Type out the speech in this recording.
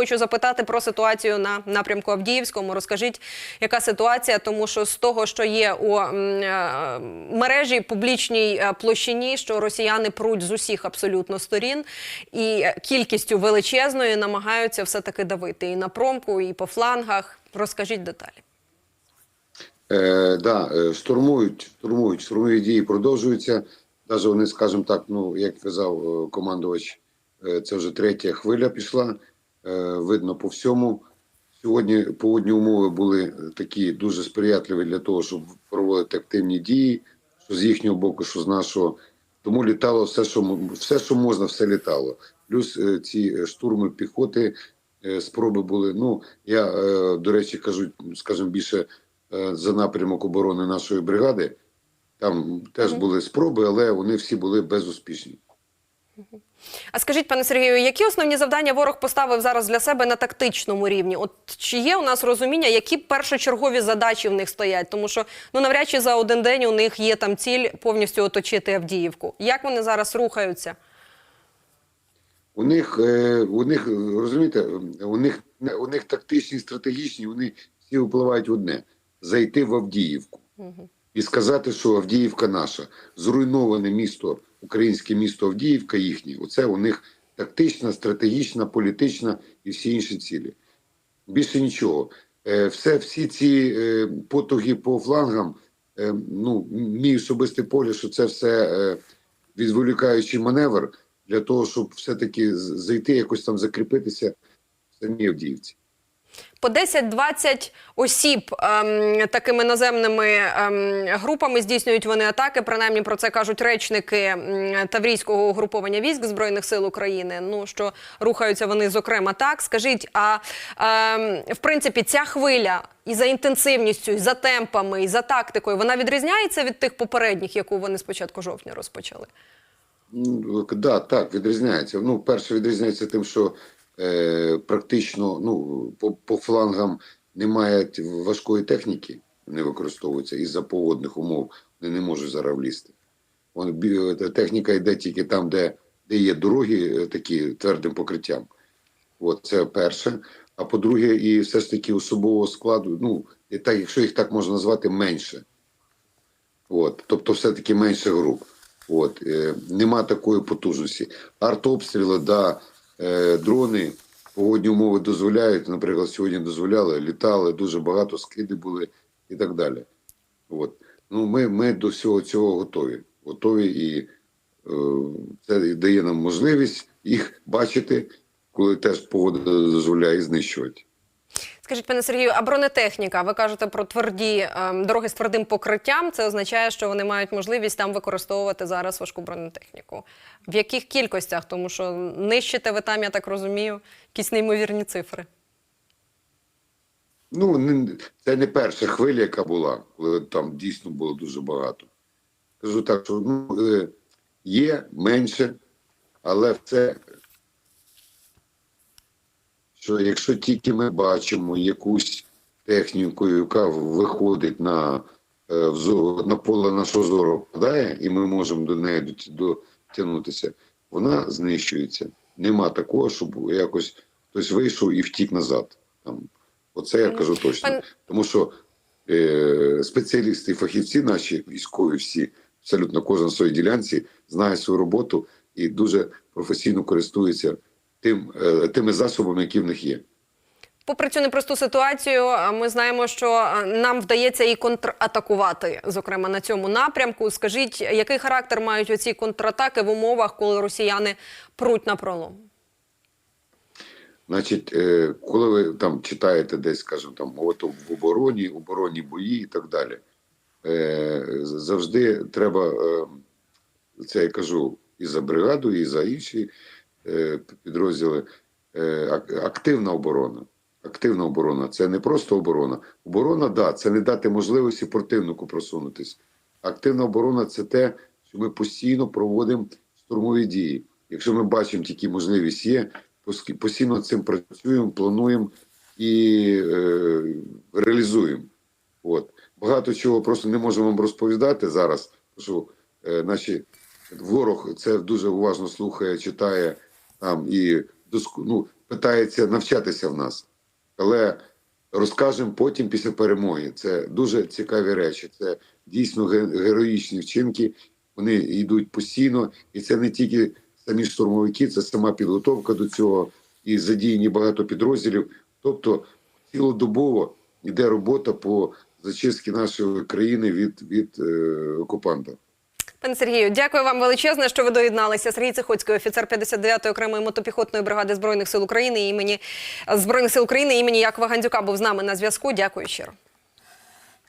хочу запитати про ситуацію на напрямку Авдіївському. Розкажіть, яка ситуація, тому що з того, що є у е, мережі публічній е, площині, що росіяни пруть з усіх абсолютно сторін, і кількістю величезною намагаються все таки давити і на промку, і по флангах. Розкажіть деталі. Е, да, е, штурмують, штурмують, штурмові дії продовжуються. Навіть вони, скажімо так, ну як казав командувач, це вже третя хвиля пішла. Е, видно по всьому. Сьогодні погодні умови були такі дуже сприятливі для того, щоб проводити активні дії, що з їхнього боку, що з нашого. Тому літало все, що все, що можна, все літало. Плюс е, ці е, штурми піхоти, е, спроби були. Ну я е, до речі кажу, скажімо, більше е, за напрямок оборони нашої бригади. Там теж були спроби, але вони всі були безуспішні. А скажіть, пане Сергію, які основні завдання ворог поставив зараз для себе на тактичному рівні? От чи є у нас розуміння, які першочергові задачі в них стоять? Тому що ну навряд чи за один день у них є там ціль повністю оточити Авдіївку. Як вони зараз рухаються? У них, е, у них розумієте, у них у них тактичні, стратегічні, вони всі впливають в одне: зайти в Авдіївку і сказати, що Авдіївка наша, зруйноване місто, українське місто Авдіївка їхнє. Оце у них тактична, стратегічна, політична і всі інші цілі. Більше нічого. Е, Все, всі ці е, потуги по флангам, е, ну, мій особистий погляд, що це все відволікаючий маневр для того, щоб все-таки зайти, якось там закріпитися в самій Авдіївці. По 10-20 осіб ем, такими наземними ем, групами здійснюють вони атаки. Принаймні про це кажуть речники Таврійського угруповання військ збройних сил України. Ну що рухаються вони зокрема так. Скажіть, а ем, в принципі ця хвиля і за інтенсивністю, і за темпами, і за тактикою вона відрізняється від тих попередніх, яку вони з початку жовтня розпочали? Ну, да, так, відрізняється. Ну, перше відрізняється тим, що е, практично ну, по, по флангам немає важкої техніки, не використовуються із-за погодних умов, вони не можуть зараз влізти. Е, техніка йде тільки там, де, де є дороги е, такі твердим покриттям. От це перше. А по-друге, і все ж таки особового складу, ну, і так, якщо їх так можна назвати, менше. От, тобто, все-таки менше груп. От, е, нема такої потужності. Артобстріли, да, дрони, погодні умови дозволяють. Наприклад, сьогодні дозволяли, літали, дуже багато скиди були і так далі. От. Ну, ми, ми до всього цього готові. Готові і е, це дає нам можливість їх бачити, коли теж погода дозволяє знищувати. Скажіть, пане Сергію, а бронетехніка? Ви кажете про тверді ем, дороги з твердим покриттям. Це означає, що вони мають можливість там використовувати зараз важку бронетехніку. В яких кількостях? Тому що нищите ви там, я так розумію, якісь неймовірні цифри. Ну, це не перша хвиля, яка була, коли там дійсно було дуже багато. Кажу так, що ну, е, є менше, але це, що якщо тільки ми бачимо якусь техніку, яка виходить на, е, на поле нашого зору, впадає, і ми можемо до неї дотягнутися, вона знищується. Нема такого, щоб якось хтось вийшов і втік назад. Там, Оце я кажу точно. Тому що е, спеціалісти і фахівці наші військові всі, абсолютно кожен своїй ділянці, знає свою роботу і дуже професійно користується тим, е, тими засобами, які в них є. Попри цю непросту ситуацію, е, ми знаємо, що е, нам вдається і контратакувати, зокрема на цьому напрямку. Скажіть, який характер мають оці контратаки в умовах, коли росіяни пруть на пролом? Значить, коли ви там читаєте десь, скажімо, там от в обороні, оборонні бої і так далі, завжди треба, це я кажу і за бригаду, і за інші підрозділи, е, активна оборона. Активна оборона це не просто оборона. Оборона, да, це не дати можливості противнику просунутися. Активна оборона це те, що ми постійно проводимо штурмові дії. Якщо ми бачимо, такі можливість є, постійно цим працюємо, плануємо і е, реалізуємо. От. Багато чого просто не можемо вам розповідати зараз, тому що е, наші ворог це дуже уважно слухає, читає там і ну, питається навчатися в нас. Але розкажемо потім після перемоги. Це дуже цікаві речі. Це дійсно ге- героїчні вчинки. Вони йдуть постійно, і це не тільки самі штурмовики, це сама підготовка до цього і задіяні багато підрозділів. Тобто цілодобово йде робота по зачистці нашої країни від, від е, окупанта. Пане Сергію, дякую вам величезне, що ви доєдналися. Сергій Цихоцький, офіцер 59-ї окремої мотопіхотної бригади збройних сил України імені збройних сил України імені Якова Гандзюка був з нами на зв'язку. Дякую щиро.